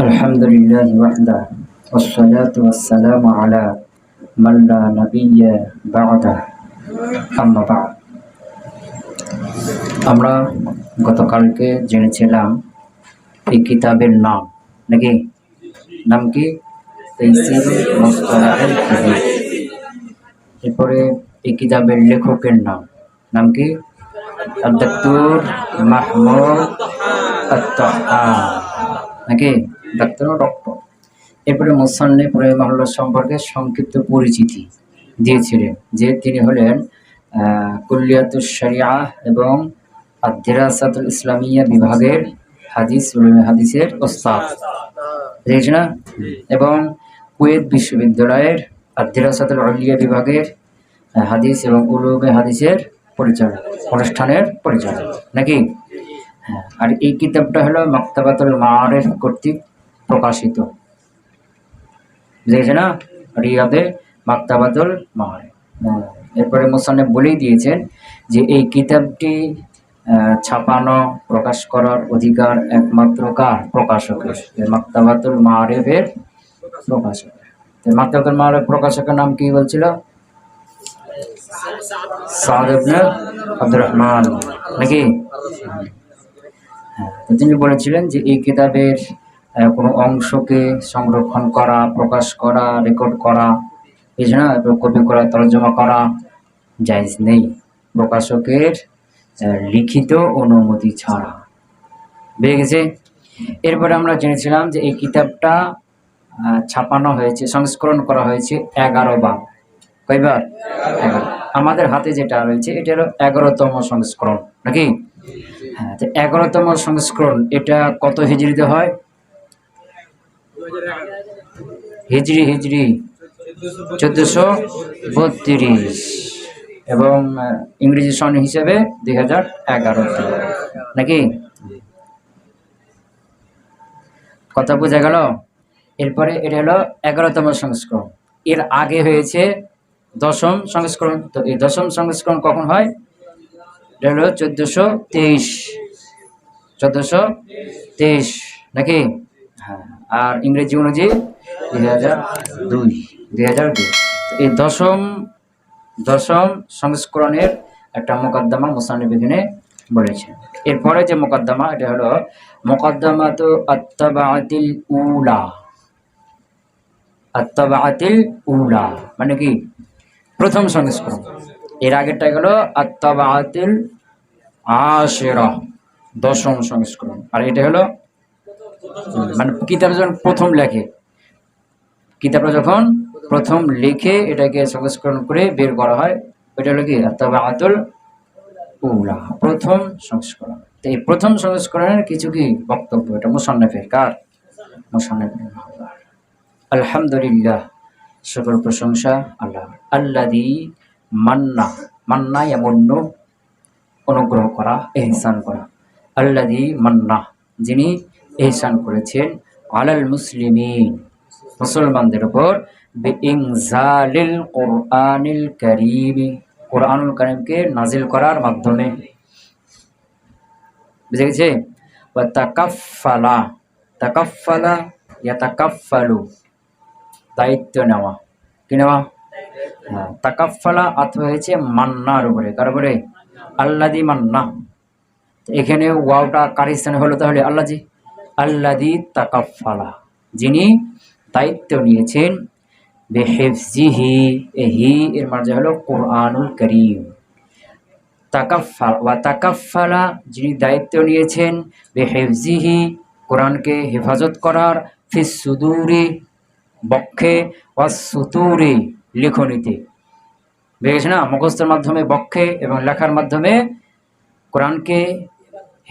الحمد لله وحده والصلاة والسلام على من لا نبي بعده أما بعد আমরা গতকালকে জেনেছিলাম এই কিতাবের নাম নাকি নাম কি তাইসির মুস্তালাহুল হাদিস এরপরে এই কিতাবের লেখকের নাম নাম কি আব্দুর মাহমুদ আত্তাহা নাকি ডাক্তার ও ডক্টর। এরপরে মোসান্নেফ রহিমাহুল্লাহ সম্পর্কে সংক্ষিপ্ত পরিচিতি দিয়েছিলেন যে তিনি হলেন আহ, কুল্লিয়াতুস শরিয়া এবং আদিরাসাতুল ইসলামিয়া বিভাগের হাদিস হাদিসের ওস্তাদ। বুঝেছ না? এবং কুয়েত বিশ্ববিদ্যালয়ের আদিরাসাতুল আলিয়া বিভাগের হাদিস এবং উলুমে হাদিসের পরিচালক অনুষ্ঠানের পরিচালক। নাকি? হ্যাঁ আর এই কিতাবটা হলো মাক্তাবাতুল মাআরিফ কর্তৃক প্রকাশিত। বুঝেছে না? রিয়াদে মাক্তাবাতুল মাআরিফ হ্যাঁ, এরপরে মোসান্নেফ বলেই দিয়েছেন যে এই কিতাবটি ছাপানো প্রকাশ করার অধিকার একমাত্র কার? প্রকাশকের। মাআরিফের প্রকাশকের তো মাক্তাবাতুল মাআরিফ প্রকাশকের নাম কি বলছিল? নাকি? হ্যাঁ, তিনি বলেছিলেন যে এই কিতাবের কোনো অংশকে সংরক্ষণ করা, প্রকাশ করা রেকর্ড করা জন্য কপি করা, তর্জমা করা জায়জ নেই। প্রকাশকের লিখিত অনুমতি ছাড়া। বেড়ে গেছে। এরপরে আমরা জেনেছিলাম যে এই কিতাবটা ছাপানো হয়েছে, সংস্করণ করা হয়েছে এগারো বার। কয়বার? এগারো। আমাদের হাতে যেটা রয়েছে, এটা হলো এগারোতম সংস্করণ, নাকি? হ্যাঁ তো এগারোতম সংস্করণ, এটা কত হিজড়িতে হয়? হিজড়ি হিজড়ি চোদ্দশো বত্রিশ। এবং ইংরেজি সন হিসেবে দুই হাজার এগারো। নাকি? কথা বোঝা গেল? এরপরে এটা হলো এগারোতম সংস্করণ। এর আগে হয়েছে দশম সংস্করণ। তো এই দশম সংস্করণ কখন হয়? এটা হলো চোদ্দশো তেইশ। চোদ্দশো তেইশ। নাকি? হ্যাঁ। আর ইংরেজি অনুযায়ী দুই হাজার দুই দুই হাজার দুই। এই দশম দশম সংস্করণের একটা মোকদ্দমা মুসানিব এখানে বলেছেন এরপরে যে মোকদ্দমা, এটা হলো মোকদ্দমা তো আত্তাবাতিল উলা। আত্তাবাতিল উলা মানে কি? প্রথম সংস্করণ। এর আগেরটা গেল আত্তাবাতিল আশেরা, দশম সংস্করণ। আর এটা হলো মানে কিতাব যখন প্রথম লেখে, কিতাবটা যখন প্রথম লিখে এটাকে সংস্করণ করে বের করা হয়, ওইটা হলো কি? আত্তাবাতুল উলা, প্রথম সংস্করণ। তো এই প্রথম সংস্করণের কিছু কি বক্তব্য? এটা মুসান্নফের কার? আলহামদুলিল্লাহ সকল প্রশংসা আল্লাহ। আল্লাদি মান্না মান্না এমন্য অনুগ্রহ করা, এহসান করা। আল্লাদি মান্না, যিনি এহসান করেছেন, আলাল মুসলিমিন, মুসলমানদের উপর, বেইংজালিল কোরআনিল করিমি, কোরআনুল করিমকে নাজিল করার মাধ্যমে। বুঝে গেছে? ওয়া তাকাফফালা তাকাফফালা ইয়া তাকাফফালু দায়িত্ব নেওয়া। কি নেওয়া? হ্যাঁ তাকাফফালা অথবা হয়েছে মান্নার উপরে। কার উপরে? আল্লাদি মান্না। এখানে ওয়াওটা কার স্থানে হলো তাহলে? আল্লাজি আল্লাদি তাকাফফালা, যিনি দায়িত্ব নিয়েছেন বেহেফজিহি। হি এর মাঝে হলো কোরআনুল করিম। তাকাফাল ওয়া তাকাফালা যিনি দায়িত্ব নিয়েছেন বেহেফজিহি, কোরআনকে হেফাজত করার, ফিস সুদুরি বক্ষে, ওয়া সুতুরি লিখনিতে। বুঝেছে না? মুখস্থের মাধ্যমে বক্ষে এবং লেখার মাধ্যমে কোরআনকে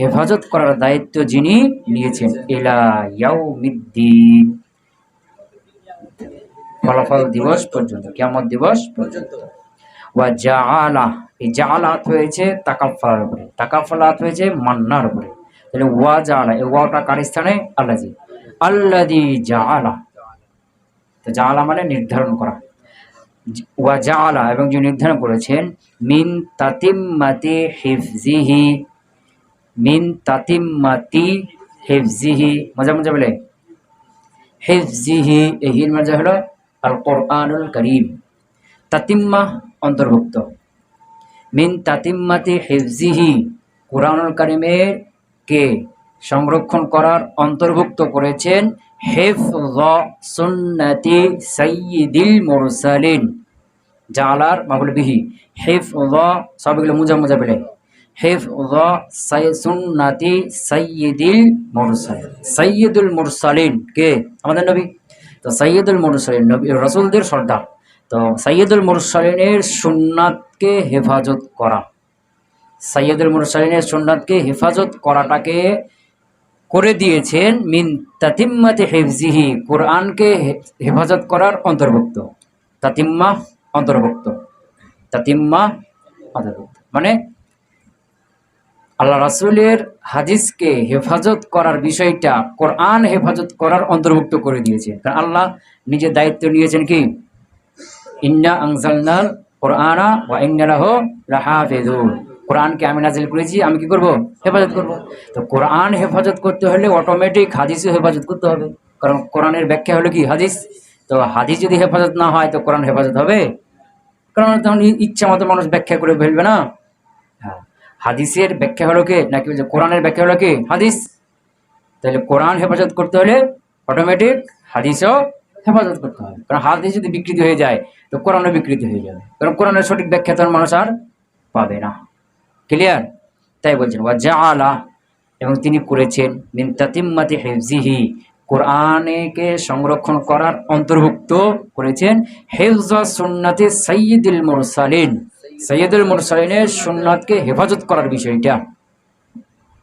হেফাজত করার দায়িত্ব যিনি নিয়েছেন। ইলা ফলাফল দিবস পর্যন্ত কেমন দিবস পর্যন্ত। ওয়া জাআলা, এই জাআলাত হয়েছে তাকাফফালার উপরে। তাকাফফালাত হয়েছে মান্নার উপরে। তাহলে ওয়া জাআলা, এই ওয়াটা কার স্থানে? আল্লাজি আল্লাদি জাআলা। তো জাআলা মানে নির্ধারণ করা। ওয়া জাআলা, এবং যে নির্ধারণ করেছেন, মিন তাতিম্মাতি হিফজিহি মিন তাতিম্মাতি হেফজিহি মজা মজা বলে। হেফজিহি এই মাঝে হলো আল কোরআনুল করিম। তাতিম্মা অন্তর্ভুক্ত। মিন তাতিম্মাতি হেফজিহি কোরআনুল করিমের কে সংরক্ষণ করার অন্তর্ভুক্ত করেছেন হেফজ সুন্নতি সৈয়দিল মুরসালিন। জালার মাহুল বিহি। হেফজ সবগুলো মুজা মুজা পেলে হেফজ সুন্নাতি সৈয়দিল মুরসালিন। সৈয়দুল মুরসালিন কে? আমাদের নবী। তো সৈয়দুল মুরসালিন, নবী রসুলদের সর্দার। তো সৈয়দুল মুরসালিনের সুন্নাতকে হেফাজত করা। সৈয়দুল মুরসালিনের সুন্নাতকে হেফাজত করাটাকে করে দিয়েছেন মিন তাতিম্মাতে হেফজিহি কোরআনকে হেফাজত করার অন্তর্ভুক্ত। তাতিম্মা অন্তর্ভুক্ত। তাতিম্মা অন্তর্ভুক্ত। মানে আল্লাহ রাসূলের হাদিসকে হেফাজত করার বিষয়টা কোরআন হেফাজত করার অন্তর্ভুক্ত করে দিয়েছে। কারণ আল্লাহ নিজে দায়িত্ব নিয়েছেন কি? ইন্না আনজালনাল কোরআনা ওয়া ইন্না লাহু লাহাফিজুন কোরআনকে আমি নাজিল করেছি, আমি কি করব? হেফাজত করব। তো কোরআন হেফাজত করতে হলে অটোমেটিক হাদিসও হেফাজত করতে হবে। কারণ কোরআনের ব্যাখ্যা হলো কি? হাদিস। তো হাদিস যদি হেফাজত না হয়, তো কোরআন হেফাজত হবে। কারণ তখন ইচ্ছা মতো মানুষ ব্যাখ্যা করে ফেলবে না। হাদিসের ব্যাখ্যা হলো কি? নাকি বলছে কোরআনের ব্যাখ্যা হলো কি? হাদিস? তাহলে কোরআন হেফাজত করতে হলে অটোমেটিক হাদিসও হেফাজত করতে হবে। কারণ হাদিস যদি বিকৃতি হয়ে যায়, তো কোরআনও বিকৃতি হয়ে যাবে। কারণ কোরআনের সঠিক ব্যাখ্যা তখন মানুষ আর পাবে না। ক্লিয়ার তাই বলছেন ওয়াজা আলা এবং তিনি করেছেন, মিন তাতিম্মাতি হেফজিহি কোরআনকে সংরক্ষণ করার অন্তর্ভুক্ত করেছেন হেফজা সুন্নাতে সৈয়দুল মুরসালিন সৈয়দুল মুরসালিনের সুন্নাতকে হেফাজত করার বিষয়টা।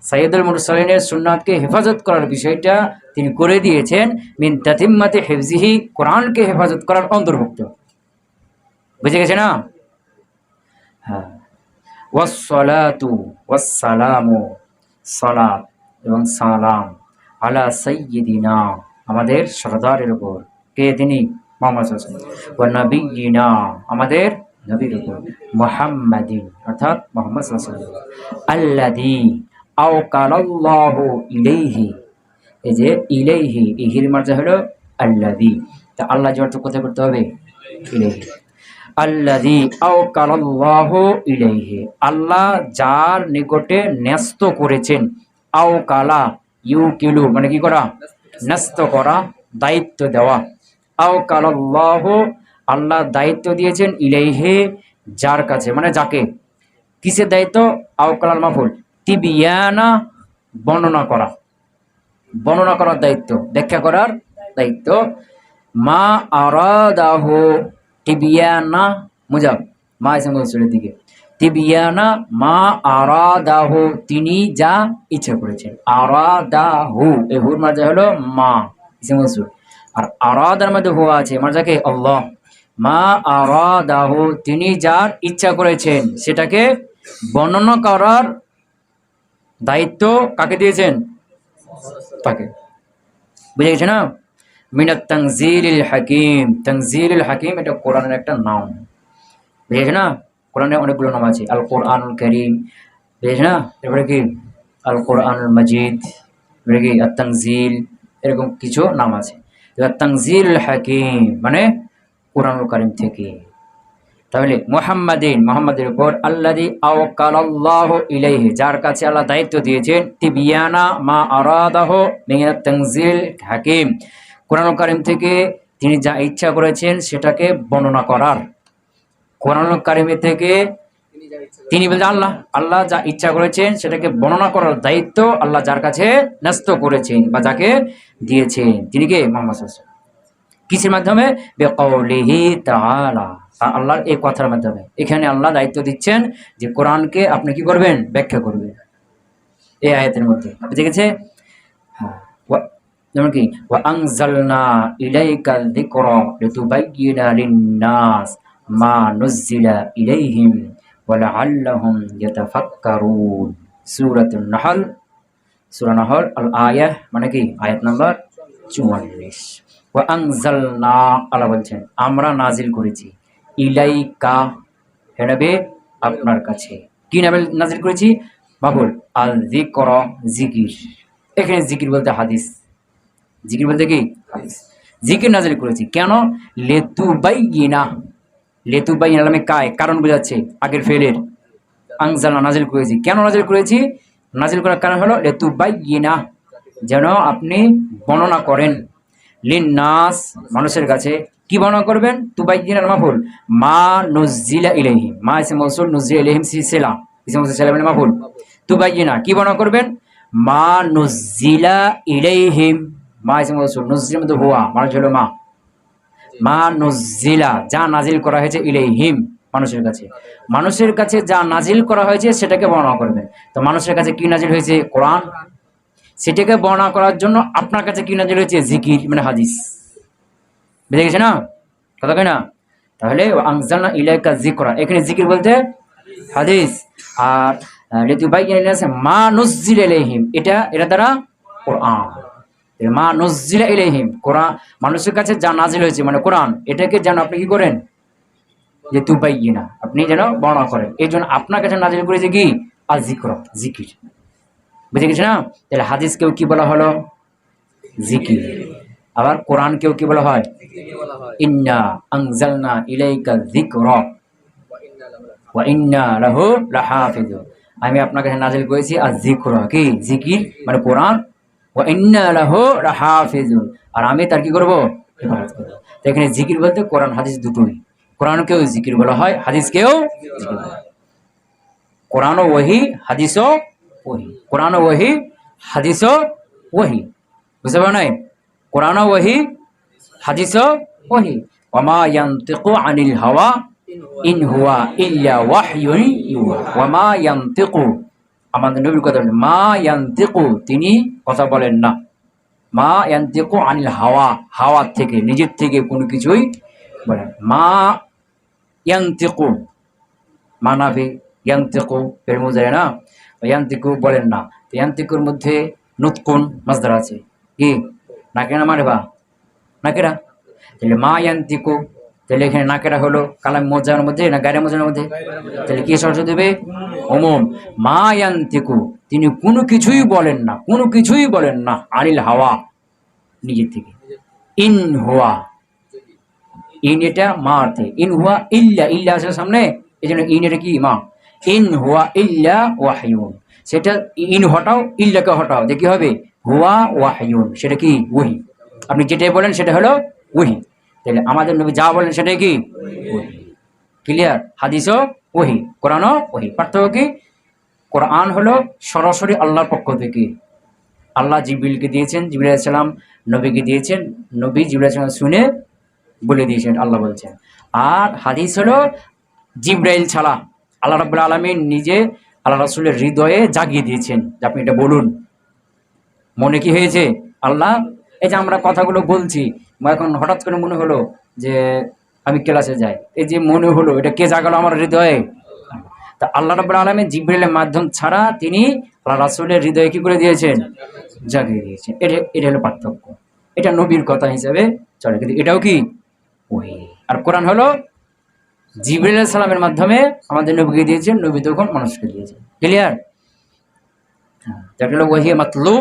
সাইয়দুল মুরসালিনের সুন্নাতকে হেফাজত করার বিষয়টা তিনি করে দিয়েছেন মিন তাতিম্মাতে হেফজিহি কোরআনকে হেফাজত করার অন্তর্ভুক্ত। বুঝে গেছে না? হ্যাঁ। ওয়াসসালাতু, ওয়াসসালামু, সালাত এবং সালাম আলা সাইয়্যিদিনা আমাদের সরদারের উপর। কে তিনি? মোহাম্মদ ওয়া নাবিয়িনা আমাদের নবীর উপর মুহাম্মাদিন, অর্থাৎ মোহাম্মদ সাল্লাল্লাহু আলাইহি ওয়াসাল্লাম। আল্লাযী আওকালাল্লাহু ইলাইহি, এই যে ইলাইহি ইহির মার্জা হলো আল্লাযী। তা আল্লাহ যে অর্থ কোথায় করতে হবে? ইলাইহি। আল্লাযী আওকালাল্লাহু ইলাইহি, আল্লাহ যার নিকটে ন্যস্ত করেছেন। আওকালা, ইউকিলু মানে কি করা? ন্যস্ত করা, দায়িত্ব দেওয়া। আওকালাল্লাহু আল্লাহ দায়িত্ব দিয়েছেন ইলাইহি, যার কাছে মানে যাকে? কিসের দায়িত্ব? আওকালাল মাফুল, তিবিয়ানা বর্ণনা করা। বর্ণনা করার দায়িত্ব, ব্যাখ্যা করার দায়িত্ব। মা আরাদাহ তিবিয়ানা, মুজাব, মা গোসলের দিকে। তিবিয়ানা, মা আরাদাহ, তিনি যা ইচ্ছা করেছেন। আরাদাহু, এই হুর মাঝে হলো মা ইসে গোসল আর আরাদার মধ্যে হু আছে মাজাকে আল্লাহ। মা আরাদাহু, তিনি যার ইচ্ছা করেছেন, সেটাকে বর্ণনা করার দায়িত্ব কাকে দিয়েছেন? তাকে। বুঝে গেছে না? মিনাত তানজিলিল হাকিম। তানজিলিল হাকিম এটা কোরআনের একটা নাম। বুঝে গেছে না? কোরআনের অনেকগুলো নাম আছে। আল কোরআনুল করিম বুঝেছে না? এরপরে কি? আল কোরআনুল মজিদ। এরপরে কি? আর তানজিল এরকম কিছু নাম আছে। তানজিল হাকিম মানে কোরআনুল করিম থেকে। তাহলে মুহাম্মাদিন, মুহাম্মাদের উপর আল্লাদি আওকালাল্লাহু ইলাইহি, যার কাছে আল্লাহ দায়িত্ব দিয়েছেন, তিবিয়ানা মা আরাদাহ মিনাত তানজিল হাকিম। কোরআন কারিম থেকে তিনি যা ইচ্ছা করেছেন সেটাকে বর্ণনা করার। কোরআন কারিমে থেকে তিনি বলছেন, আল্লাহ আল্লাহ যা ইচ্ছা করেছেন সেটাকে বর্ণনা করার দায়িত্ব আল্লাহ যার কাছে ন্যস্ত করেছেন বা যাকে দিয়েছেন। তিনি কে? মোহাম্মদ। কিসের মাধ্যমে? বেকৌলিহি তাআলা। তা আল্লাহর এই কথার মাধ্যমে। এখানে আল্লাহ দায়িত্ব দিচ্ছেন যে কোরআনকে আপনি কি করবেন? ব্যাখ্যা করবেন। এই আয়াতের মধ্যে। বুঝে গেছে হ্যাঁ। যেমন কি, ওয়া আনজালনা ইলাইকা যিকরা লিতুবাইয়িনা লিন-নাস মা নুজ্জিলা ইলাইহিম ওয়া লাআল্লাহুম ইয়াতাফাক্কারুন। সূরাতুন নাহল। সূরা নাহল আল আয়াহ মানে কি? আয়াত নাম্বার 44 ওয়া আনজালনা, আল্লাহ বলছেন, আমরা নাজিল করেছি। ইলাইকা, হে নবী, আপনার কাছে। কি নামে নাজিল করেছি? বাবুল আল যিকরা জিকির। এখানে জিকির বলতে হাদিস। জিকির বলতে কি? জিকির নাজিল করেছি। কেন? লেতু বাই ইনা লেতু বাই ইনালামে কায়। কারণ বোঝাচ্ছে আগের ফেলের। আংজালা নাজিল করেছি। কেন নাজিল করেছি? নাজিল করার কারণ হলো লেতু বাই ইনা যেন আপনি বর্ণনা করেন। লিন নাস মানুষের কাছে কি বর্ণনা করবেন? তুবাই দিনার মাফুল। মা নজিলা ইলাইহিম মা ইসে মৌসুল নজিলা ইলাইহিম সিসিলা ইসে মৌসুল সেলা মানে মাফুল। তুবাই দিনা কি বর্ণনা করবেন? মা নজিলা ইলাইহিম। মা ইসে মৌসুল নজিলের মধ্যে হুয়া মানুষ হলো মা। মা নজিলা যা নাজিল করা হয়েছে ইলাইহিম, মানুষের কাছে। মানুষের কাছে যা নাজিল করা হয়েছে, সেটাকে বর্ণনা করবেন। তো মানুষের কাছে কি নাজিল হয়েছে? কোরআন। সেটাকে বর্ণনা করার জন্য আপনার কাছে কি নাজিল হয়েছে? জিকির মানে হাদিস। বুঝে গেছে না? কথা না? তাহলে আংজালনা ইলাইকা জিকরা এখানে জিকির বলতে হাদিস। আর লেতু ভাই আছে মা নজ্জিল ইলাইহিম। এটা এটা দ্বারা কোরআন। মা নজ্জিল ইলাইহিম। কোরআন, মানুষের কাছে যা নাজিল হয়েছে মানে কোরআন, এটাকে যেন আপনি কি করেন? যে তুবাই না? আপনি যেন বর্ণনা করেন। এই জন্য আপনার কাছে নাজিল করেছে কি? আর জিক্র জিকির। বুঝে গেছে না? তাহলে হাদিসকেও কি বলা হলো? জিকির। আবার কোরআনকেও কি বলা হয়? ইন্না আনজালনা ইলাইকা লাহাফিজুন। আমি আপনার কাছে নাজিল করেছি, আর জিক্র কি? জিকির মানে কোরআন। ওয়া ইন্না আর আমি তার কি করব? এখানে জিকির বলতে কোরআন, হাদিস দুটোই। কোরআনকেও জিকির বলা হয় জিকির বলা হয়। কোরআন ওহি, হাদিসও ওহি। কোরআন ওহি হাদিসও ওহি। বুঝতে পারো নাই? কোরআন ওহি হাদিসও ওহি। ওমা ইয়ান্তিকু আনিল হাওয়া ইন হুয়া ইল্লা ওয়াহয়ুন ইউহা। ওমা ইয়ান্তিকু, আমাদের নবীর কথা বলেন, মা ইয়ান্তিকু, তিনি কথা বলেন না। মা ইয়ান্তিকু আনিল হাওয়া হাওয়া থেকে, নিজের থেকে কোনো কিছুই বলেন মা ইয়ান্তিকু মানাবে ইয়ান্তিকু, এর মধ্যে না। ইয়ান্তিকু বলেন না। তো ইয়ান্তিকুর মধ্যে নুতকুন মাসদার আছে। কি নাকেরা মানে বা? নাকেরা? তাহলে মা ইয়ান্তিকু, তাহলে এখানে নাকেরা হলো কালাম মজার মধ্যে না গাড়ি মজার মধ্যে? তাহলে কি সরস দেবে? ওমম। মা ইয়ান্তিকু, তিনি কোনো কিছুই বলেন না, কোনো কিছুই বলেন না, আনিল হাওয়া, নিজের থেকে। ইন হুয়া। ইন এটা মা অর্থে ইন হুয়া ইল্লা ইল্লা আছে সামনে। এই জন্য ইন এটা কি মা? ইন হুয়া ইল্লা ওয়াহিউন সেটা ইন হটাও, ইল্লাকে হটাও। দেখি হবে? হুয়া ওয়াহিউন সেটা কি? ওহি। আপনি যেটাই বলেন সেটা হলো ওহি। তাহলে আমাদের নবী যা বলেন সেটাই কি? ওহি। ক্লিয়ার হাদিসও ওহি। কোরআনও ওহি। পার্থক্য কি? কোরআন হলো সরাসরি আল্লাহর পক্ষ থেকে। আল্লাহ জিবিলকে দিয়েছেন জিবিল সালাম নবীকে দিয়েছেন। নবী জিবিল সালাম শুনে বলে দিয়েছেন, আল্লাহ বলছেন। আর হাদিস হলো জিব্রাইল ছাড়া। আল্লাহ রাবুল আলমিন নিজে আল্লাহ রাসুলের হৃদয়ে জাগিয়ে দিয়েছেন। যে আপনি এটা বলুন। মনে কি হয়েছে? আল্লাহ, এই যে আমরা কথাগুলো বলছি এখন হঠাৎ করে মনে হলো যে আমি ক্লাসে যাই। এই যে মনে হলো, এটা কে জাগালো আমার হৃদয়ে? তা আল্লাহ রাবুল আলমের জিব্রাইলের মাধ্যম ছাড়া তিনি আল্লাহ রাসুলের হৃদয়ে কি করে দিয়েছেন? জাগিয়ে দিয়েছেন। এটা এটা হলো পার্থক্য। এটা নবীর কথা হিসাবে চলে। কিন্তু এটাও কি? ওই। আর কোরআন হলো জিবরিল সালামের মাধ্যমে আমাদের নবীকে দিয়েছেন, নবী তখন মানুষকে দিয়েছেন। ক্লিয়ার হলো ওহিয়ে মাতলু,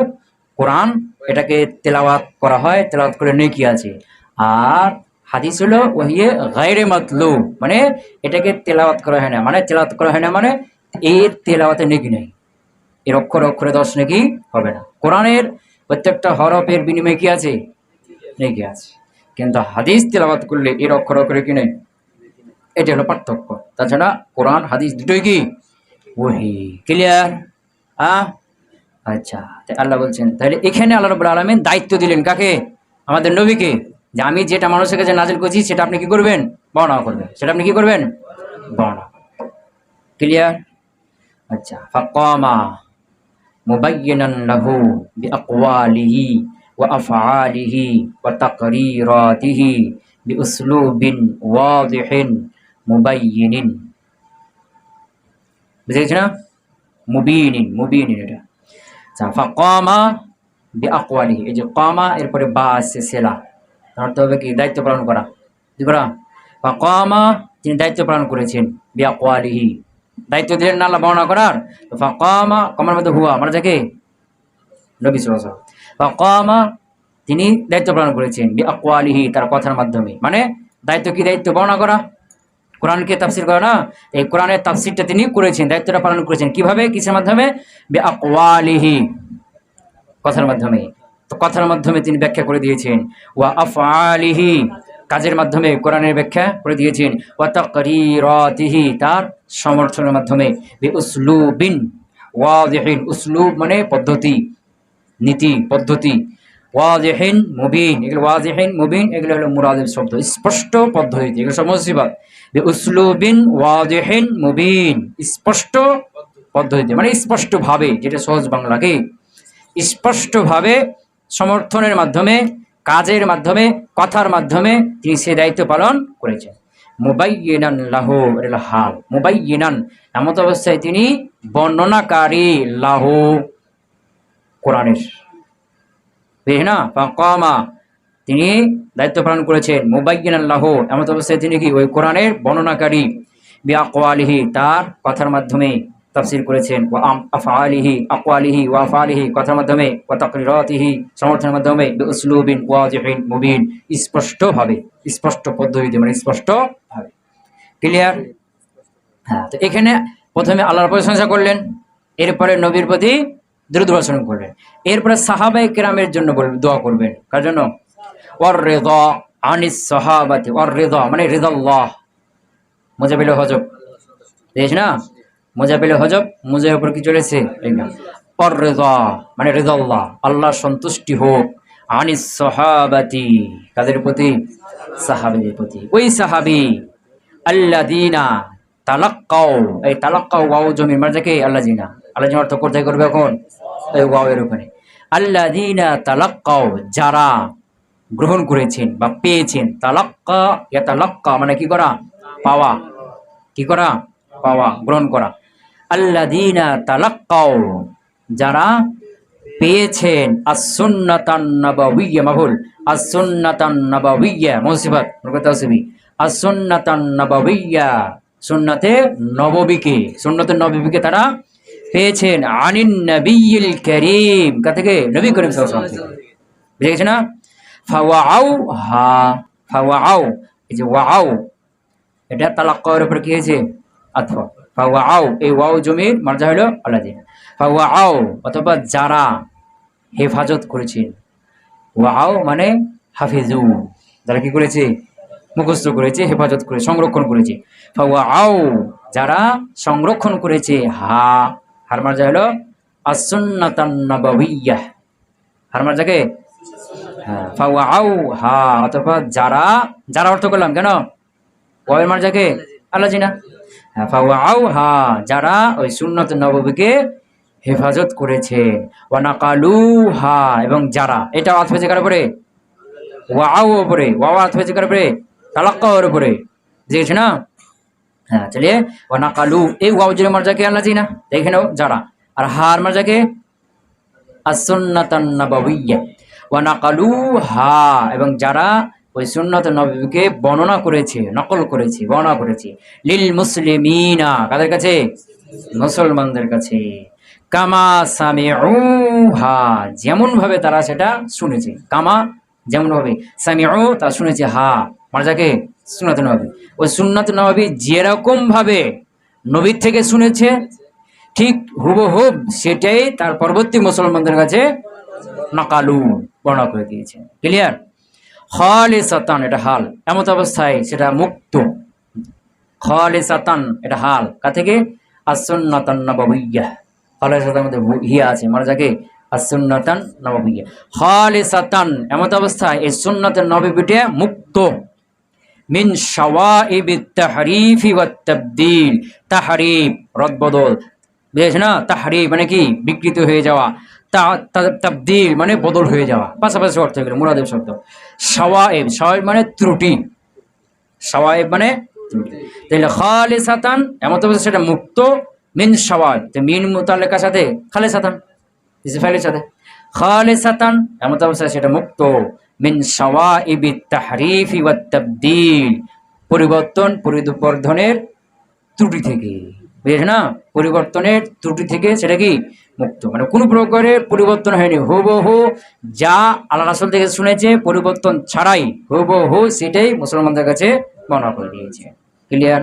কোরআন, এটাকে তেলাওয়াত করা হয়, তেলাওয়াত করে নেকি আছে। আর হাদিস হলো ওহিয়ে গায়রে মাতলু মানে এটাকে তেলাওয়াত করা হয় না। মানে তেলাওয়াত করা হয় না মানে এর তেলাওয়াতে নেকি নেই। এর অক্ষরে অক্ষরে দশ নেকি হবে না। কোরআনের প্রত্যেকটা হরফের বিনিময়ে কি আছে? নেকি আছে। কিন্তু হাদিস তেলাওয়াত করলে এর অক্ষর অক্ষরে কি নেই? এটা হলো পার্থক্য। তাছাড়া কোরআন, হাদিস দুটোই কি? ওহি ক্লিয়ার হ্যাঁ? আচ্ছা আল্লাহ বলছেন, তাহলে এখানে আল্লাহ রবুল আলমিন দায়িত্ব দিলেন কাকে? আমাদের নবীকে। যে আমি যেটা মানুষের কাছে নাজিল করছি, সেটা আপনি কি করবেন? বর্ণনা করবেন। সেটা আপনি কি করবেন? বর্ণনা ক্লিয়ার আচ্ছা ফাকামা মুবাইয়িনান লাহু বিআকওয়ালিহি ওয়া আফআলিহি ওয়া তাকরিরাতিহি বিউসলুবিন ওয়াদিহিন। মুবাইয়িনিন বুঝে গেছে না মুবিনিন মুবিনিন এটা আচ্ছা ফাকামা বিআকওয়ালিহি এই যে কামা এরপরে বা আছে সেলা অর্থ হবে কি দায়িত্ব পালন করা কি করা ফাকামা তিনি দায়িত্ব পালন করেছেন বিআকওয়ালিহি দায়িত্ব দিলেন না বর্ণনা করার তো ফাকামা কমার মধ্যে হুয়া আমরা যাকে নবী আলাইহি ওয়াসাল্লাম ফাকামা তিনি দায়িত্ব পালন করেছেন বি আকওয়ালিহি তার কথার মাধ্যমে মানে দায়িত্ব কি দায়িত্ব বর্ণনা করা কোরআনকে তাফসির করে না, এই কোরআনের তাফসিরটা তিনি করেছেন, দায়িত্বটা পালন করেছেন। কীভাবে? কিসের মাধ্যমে? আকওয়ালিহি কথার মাধ্যমে। তো কথার মাধ্যমে তিনি ব্যাখ্যা করে দিয়েছেন। ওয়া আফআলিহি কাজের মাধ্যমে কোরআনের ব্যাখ্যা করে দিয়েছেন। ওয়া তাকরিরাতিহি তার সমর্থনের মাধ্যমে। বি উসলুবিন ওয়াদিহিন। উসলুব মানে পদ্ধতি, নীতি, পদ্ধতি। ওয়াজেহিন মুবিন। এগুলো ওয়াজেহিন, মুবিন, এগুলো হলো মুরাদের শব্দ। স্পষ্ট পদ্ধতি এগুলো সব মুসিবত। উসলুবিন ওয়াজেহিন মুবিন। স্পষ্ট পদ্ধতিতে মানে স্পষ্টভাবে, যেটা সহজ বাংলাকে স্পষ্টভাবে সমর্থনের মাধ্যমে, কাজের মাধ্যমে, কথার মাধ্যমে তিনি সে দায়িত্ব পালন করেছেন। মুবাইয়িনান লাহু এটা হলো। মুবাইয়িনান, এমত অবস্থায় তিনি বর্ণনাকারী লাহু কোরআনের না তিনি দায়িত্ব পালন করেছেন। মুবাইয়িন আল্লাহ এমত অবস্থায় তিনি কি ওই কোরআনের বর্ণনাকারী? বিআকওয়ালিহি, তার কথার মাধ্যমে তাফসির করেছেন। ওয়া আম আফআলিহি, আকওয়ালিহি, ওয়া আফআলিহি, কথার মাধ্যমে। ওয়া তাকরিরাতিহি, সমর্থনের মাধ্যমে। বিউসলুবিন ওয়াজিহিন মুবিন। স্পষ্টভাবে, স্পষ্ট পদ্ধতিতে মানে স্পষ্টভাবে। ক্লিয়ার? হ্যাঁ তো এখানে প্রথমে আল্লাহর প্রশংসা করলেন। এরপরে নবীর প্রতি দ্রুত ভাষণ করলেন এরপরে সাহাবাই কেরামের জন্য বলবেন দোয়া করবেন। কার জন্য? ওর রেদ আনিস সাহাবাতি ওর রেদ মানে রেদাল্লাহ। মোজাবিল হজব। দেখিস না? মোজাবিল হজব, মোজার উপর কি চলেছে? ওর রেদা মানে রেদাল্লাহ, আল্লাহ সন্তুষ্টি হোক। আনিস সাহাবাতি, কাদের প্রতি? সাহাবিদের প্রতি। ওই সাহাবি আল্লাহ দিনা তালাক্কাও এই তালাক্কাও ওয়াও জমির মার্জাকে আল্লাহ জিনা অর্থ কোথায় করবে এখন? এই ওয়াও এর ওখানে আল্লাহ দিনা তালাক্কাও যারা গ্রহণ করেছেন বা পেয়েছেন, তালাক্কা ইয়া তালাক্কা মানে কি করা? পাওয়া। কি করা? পাওয়া, গ্রহণ করা। আল্লাহ দিনা তালাক্কাও যারা পেয়েছেন আসুন্নাতান নাবাউইয়া মাহুল আসুন্নাতান নাবাউইয়া মুসিবত মুরগতাসবি আসুন্নাতান নাবাউইয়া সুন্নাতে নববীকে, সুন্নতে নববীকে তারা পেয়েছেন আনিন নবিয়িল করিম কা থেকে নবী করিম বুঝে গেছে না ফাওয়াও হা ফাওয়াও এই যে ওয়াও এটা তালাক্কার উপর কি হয়েছে অথবা ফাওয়াও এই ওয়াও জমির মার্জা হলো আলাদা ফাওয়াও অথবা যারা হেফাজত করেছেন ওয়াও মানে হাফিজু যারা কি করেছে মুখস্থ করেছে হেফাজত করে সংরক্ষণ করেছে ফাওয়াও যারা সংরক্ষণ করেছে হা হার মার্জা হলো আসুন্নাতান নাবাউইয়াহ। হার হ্যাঁ ফাওয়াও হা অথবা যারা যারা অর্থ করলাম, কেন? হ্যাঁ হা যারা ওই সুন্নত হেফাজত করেছে। হা এবং যারা, এটা অর্থ হয়েছে কার উপরে? ওয়াও উপরে। ওয়াও অর্থ হয়েছে কার উপরে? তালাক্কাওয়ার উপরে। বুঝেছে না? হ্যাঁ ওয়ানাকালু, এই ওয়াও জের মার্জাকে আল্লাহ জিনা। দেখে নাও যারা। আর হার মার্জাকে আসুন্নাতান নববীয়া ওয়ানাকালু হা, এবং যারা ওই সুন্নত নবীকে বর্ণনা করেছে, নকল করেছে, বর্ণনা করেছে। লিল মুসলিমিনা, কাদের কাছে? মুসলমানদের কাছে। কামা সামিউহা যেমন ভাবে তারা সেটা শুনেছে। কামা যেমন ভাবে সামিউ তা শুনেছে হা। মার্জাকে? সুন্নত নবী। ওই সুন্নত নবী যেরকম ভাবে নবীর থেকে শুনেছে, ঠিক হুবহুব সেটাই তার পরবর্তী মুসলমানদের কাছে নাকালু বর্ণনা করে দিয়েছে। ক্লিয়ার খলে সাতান এটা হাল। এমত অবস্থায় সেটা মুক্ত। খলে সাতান এটা হাল। কা থেকে? আসন্নাতান নববইয়া খলে সাতান মধ্যে হিয়া আছে। মানে যাকে? আসন্নাতান নববইয়া খলে সাতান এমত অবস্থায় এই সুন্নাতের নবীবিটে মুক্ত। মিন তাহরিফি তাবদীল। তাহরিফ, রদবদল। বুঝেছ না? তাহরিফ মানে কি? বিকৃত হয়ে যাওয়া। তা- তা- মানে বদল হয়ে যাওয়া। পাশাপাশি অর্থ গেল মুরাদের শব্দ। শাওয়াইব শাওয়াইব মানে ত্রুটি। শাওয়াইব মানে তাহলে খালে সাতান এমন তো সেটা মুক্ত, মিন শাওয়াইব। তো মিন মুতালেকার সাথে খালে সাতান ইসফাইলের সাথে। খালে সাতান এমন অবস্থায় সেটা মুক্ত। মিন তাবদীল। পরিবর্তন, পরিবর্ধনের ত্রুটি থেকে। বুঝেছ না? পরিবর্তনের ত্রুটি থেকে সেটা কি? মুক্ত। মানে কোনো প্রকারের পরিবর্তন হয়নি। হুবহু যা আল্লাহ রাসুল থেকে শুনেছে, পরিবর্তন ছাড়াই হুব হুবহু সেটাই মুসলমানদের কাছে বর্ণনা করে দিয়েছে। ক্লিয়ার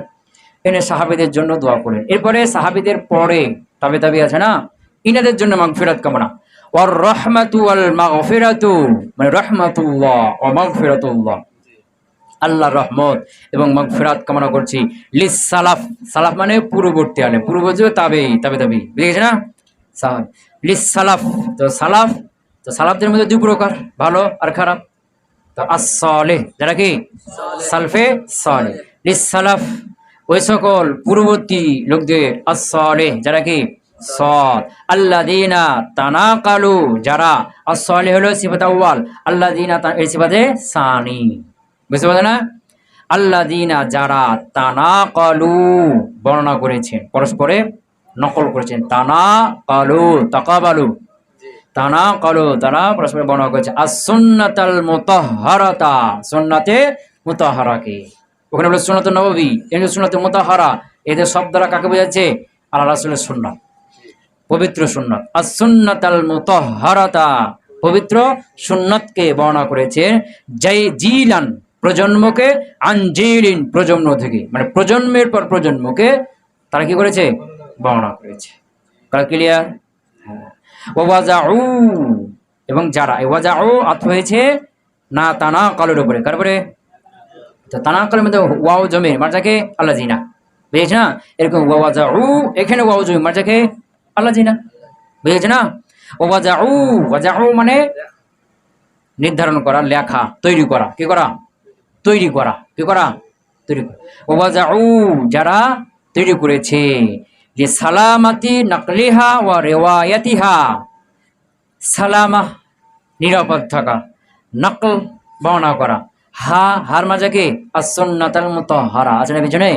এনে সাহাবিদের জন্য দোয়া করেন। এরপরে সাহাবিদের পরে তবে তবে আছে না? ইনাদের জন্য মাগফিরাত কামনা। ওয়ার রহমাতু আল মাগফিরাতু মানে রহমাতুল্লাহ ও মাগফিরাতুল্লাহ। আল্লাহর রহমত এবং মাগফিরাত কামনা করছি। লিস সালাফ সালাফ মানে পূর্ববর্তী আলে পূর্ববর্তী তাবেই তাবে, তাবি বুঝে গেছে না? সাহাব লিস সালাফ, তো সালাফ, তো সালাফদের মধ্যে দুই প্রকার, ভালো আর খারাপ। তো আসলে যারা কি? সালফে সলে লিস সালাফ, ওই সকল পূর্ববর্তী লোকদের আসলে যারা কি? হলো বুঝতে পারছেন না? বর্ণনা করেছেন, পরস্পরে নকল করেছেন। তানা কালু তাকাবালু। তানা কালু তারা পরস্পরে বর্ণনা করেছে। আর সুন্নাতাল মুতাহারাতা, সুন্নাতে মুতাহারাকে। ওখানে বলে সুন্নত নবী এখানে সুন্নাতে মুতাহারা। এদের সব দ্বারা কাকে বোঝাচ্ছে? আল্লাহ রাসুলের সুন্নাত। পবিত্র সুন্নত। আর সুন্নাতাল মুতাহারাতা। পবিত্র সুন্নতকে বর্ণনা করেছে জয় জিলান প্রজন্মকে আঞ্জিলিন প্রজন্ম থেকে। মানে প্রজন্মের পর প্রজন্মকে তারা কি করেছে? বর্ণনা করেছে। ক্লিয়ার ওয়াজাউ, এবং যারা, এই ও অর্থ হয়েছে না তানা কালের উপরে? তারপরে তো তানা কালের মধ্যে ওয়াও জমে, মার্জাকে আল্লাহ জিনা বুঝেছে না? এরকম ওয়াজাউ, এখানে ওয়াও জমে, মার্জাকে আল্লাহ জিনা। বুঝেছে না? ও ওয়াজাউ ওয়াজাউ মানে নির্ধারণ করা, লেখা, তৈরি করা। কি করা? তৈরি করা। কি করা? তৈরি করা। ওয়াজাউ যারা তৈরি করেছে, যে সালামাতি নকলিহা ও রেওয়ায়াতিহা, সালামা, নিরাপদ থাকা, নকল বর্ণনা করা। হা, হার মাজাকে আসন্নাতাল মতো হারা আছে না পিছনে?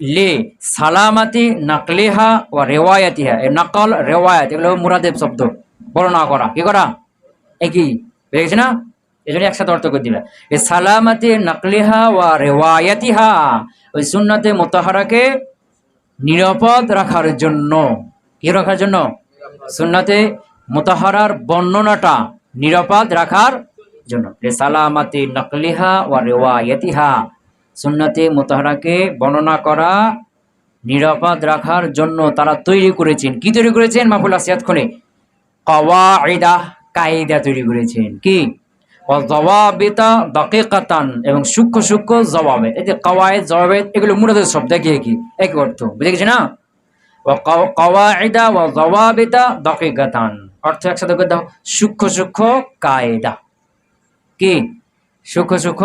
লে- সালামাতি নকলিহা ও রেওয়ায়াতিহা নকল, রেওয়ায়াত, এগুলো মুরাদেব শব্দ। বর্ণনা করা। কি করা? একই। বুঝে গেছে না এই একসাথে অর্থ করে দিবে এই সালামাতি নকলিহা ওয়া রেওয়ায়াতিহা, ওই সুন্নাতে মোতাহারাকে নিরাপদ রাখার জন্য। কি রাখার জন্য? সুন্নাতে মোতাহারার বর্ণনাটা নিরাপদ রাখার জন্য। রে সালামাতি নকলিহা ওয়া রেওয়ায়াতিহা সুন্নাতে মোতাহারাকে বর্ণনা করা নিরাপদ রাখার জন্য তারা তৈরি করেছেন। কি তৈরি করেছেন? মাহফুল আসিয়াত খুনে কওয়াইদা কায়দা তৈরি করেছেন। কি? জবাবিতা দাকিকাতান এবং সূক্ষ্ম সূক্ষ্ম জবাবে এই যে কওয়ায়েদ জবাবেদ এগুলো মুরাদের শব্দ কি কি এক অর্থ। বুঝে গেছে না? কওয়াইদা ও জবাবিতা দাকিকাতান। অর্থ একসাথে করে দাও। সূক্ষ্ম সূক্ষ্ম কায়দা কি? সূক্ষ্ম সূক্ষ্ম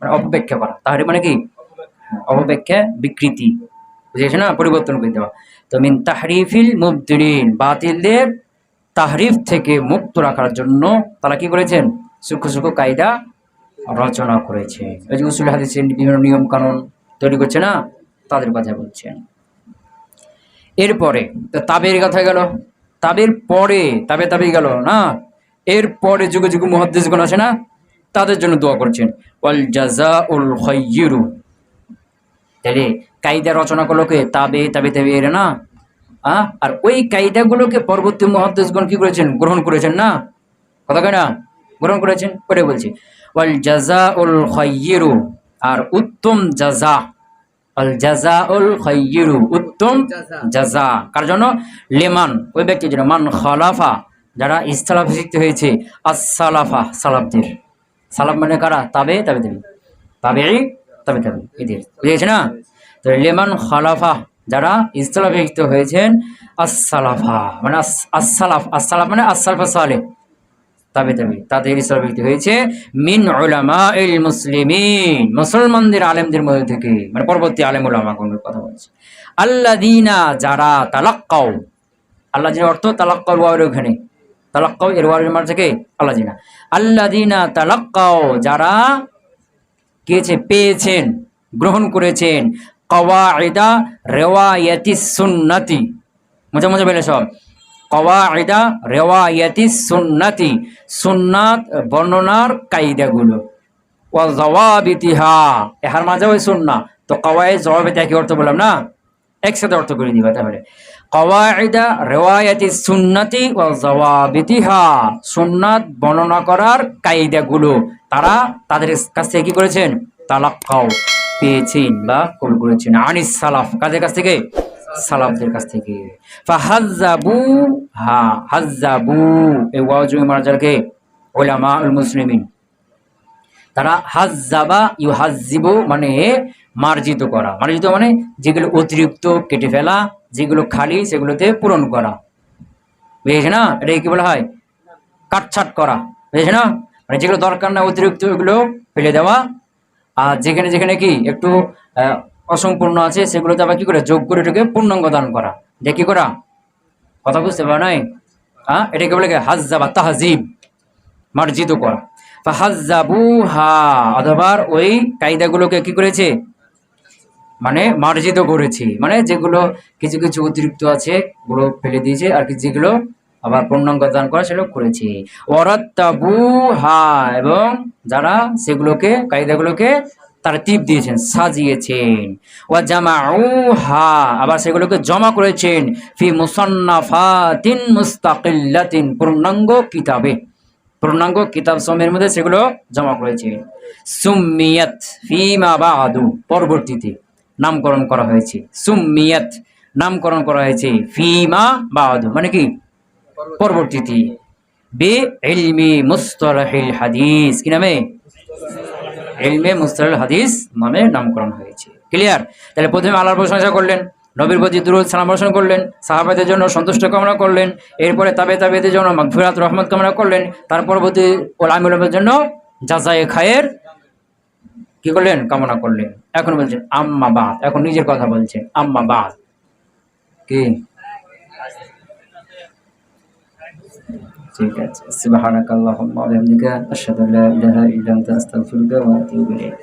মানে অপব্যাখ্যা করা। তাহরিফ মানে কি? অপব্যাখ্যা বিকৃতি। বুঝেছে না? পরিবর্তন করে দেওয়া। তো মিন তাহরিফিল মুবতিলিন বাতিলদের তাহরিফ থেকে মুক্ত রাখার জন্য তারা কি করেছেন? সূক্ষ্ম সূক্ষ্ম কায়দা রচনা করেছে। ওই যে উসুল হাদিসের বিভিন্ন নিয়ম কানুন তৈরি করছে না? তাদের কথা বলছেন। এরপরে তাবের কথা গেল। তাবের পরে, তাবে তাবে গেল, না? এর পরে যুগে যুগে মহাদ্দেশগুলো আছে না? তাদের জন্য দোয়া করছেন। তাহলে কায়দা রচনা করল কে তাবে তাবে তাবে এর না? আহ? আর ওই কায়দাগুলোকে পরবর্তী মহাদ্দেশগণ কি করেছেন? গ্রহণ করেছেন না? কথা কয় না? গ্রহণ করেছেন? করে বলছি। ওয়াল জাজা উল খয়িরু আর উত্তম জাজা। আল জাজা উল খয়িরু উত্তম জাজা। কার জন্য? লেমান। ওই ব্যক্তির জন্য মান খলাফা। যারা ইস্তালাফিত হয়েছে। আসসালাফা, সালাফদের। সালাফ মানে কারা? তাবে তাবে তাবে তাবে তবে তবে এদের বুঝেছে না? তো লেমান খালাফা, যারা ইস্তলাভিত হয়েছেন, আসসালাফা মানে আসসালাফ আসসালাফ মানে আসসালাফা সালে তবে তবে তাদের ইস্তলাভিত হয়েছে মিন উলামা ইল মুসলিমিন, মুসলমানদের, আলেমদের মধ্যে থেকে মানে পরবর্তী আলেম কোন কথা বলছে। আল্লাদিনা যারা তালাক্কাও আল্লাহ অর্থ তালাক্কার ওয়ার ওখানে। তালাক্কাও এর ওয়ারের মার থেকে আল্লাহ জিনা। আল্লাহ দিনা তালাক্কাও যারা কেছে পেয়েছেন, গ্রহণ করেছেন কওয়াইদা রেওয়ায়াতি সুন্নাতি। মজা মজা বেলে সব। কওয়াইদা রেওয়ায়াতি সুন্নাতি, সুন্নাত, বর্ণনার কায়দাগুলো। ওয়া জওয়াবিতিহা, এহার মাঝে ওই সুন্না তো কওয়াই জওয়াবিতে কি অর্থ বললাম না? একসাথে অর্থ করে দিবা তাহলে। কওয়াইদা রেওয়ায়াতি সুন্নাতি ওয়া জওয়াবিতিহা সুন্নাত বর্ণনা করার কায়দাগুলো তারা তাদের কাছ থেকে কি করেছেন? তালাক্কাও পেয়েছেন বা কবুল করেছেন। আনিস সালাফ কাদের কাছ থেকে? সালাফদের কাছ থেকে। ফাহাজ্জাবু, হা এই ওয়াজু মারাজারকে ওলামা উল মুসলিমিন। তারা হাজ্জাবা ইউ হাজ্জিবু মানে মার্জিত করা। মার্জিত মানে যেগুলো অতিরিক্ত কেটে ফেলা যেগুলো খালি সেগুলোতে পূরণ করা। বুঝেছে না? এটা কি বলা হয়? কাটছাট করা। বুঝেছে না? মানে যেগুলো দরকার না, অতিরিক্ত ওগুলো ফেলে দেওয়া। আর যেখানে যেখানে কি একটু অসম্পূর্ণ আছে, সেগুলোতে আবার কি করে? যোগ করে এটাকে পূর্ণাঙ্গ দান করা। এটা কি করা? কথা বুঝতে পারো নাই? হ্যাঁ এটাকে বলে কি? হাজ্জাবা তাহাজিব। মার্জিত করা। ফাহাজ্জাবুহা, অথবা ওই কায়দাগুলোকে কি করেছে? মানে মার্জিত করেছি। মানে যেগুলো কিছু কিছু অতিরিক্ত আছে, ওগুলো ফেলে দিয়েছে, আর কি যেগুলো আবার পূর্ণাঙ্গ দান করা সেগুলো করেছে। ওয়ারাত্তাবুহা, এবং যারা সেগুলোকে, কায়দাগুলোকে তারা টিপ দিয়েছেন, সাজিয়েছেন। ওয়া জামাউহা আবার সেগুলোকে জমা করেছেন, ফি মুসান্নাফাতিন মুস্তাকিল্লাতিন, পূর্ণাঙ্গ কিতাবে। পূর্ণাঙ্গ কিতাব সময়ের মধ্যে সেগুলো জমা করেছে সুম্মিয়াত ফিমা বাহাদু পরবর্তীতে। নামকরণ করা হয়েছে। সুম্মিয়াত নামকরণ করা হয়েছে। ফিমা বাদু মানে কি? পরবর্তীতে বে ইলমি মুস্তলাহিল হাদিস। কি নামে? ইলমে মুস্তালাহিল হাদিস নামে নামকরণ হয়েছে। ক্লিয়ার তাহলে প্রথমে আল্লাহর প্রশংসা করলেন, নবীর প্রতি দুরুদ সালাম করলেন, সাহাবাদের জন্য সন্তুষ্ট কামনা করলেন, এরপরে তাবে তাবেদের জন্য মাগফিরাত রহমত কামনা করলেন, তার পরবর্তী ওলামুলের জন্য যাচাই খায়ের কি করলেন? কামনা করলেন। এখন বলছেন, আম্মা বাদ। এখন নিজের কথা বলছেন, আম্মা বাদ। কি? ঠিক আছে। সুবহানাকাল্লাহুম্মা ওয়া বিহামদিকা, আশহাদু আল্লা ইলাহা ইল্লা আস্তাগফিরুকা ওয়া আতুবু ইলাইক।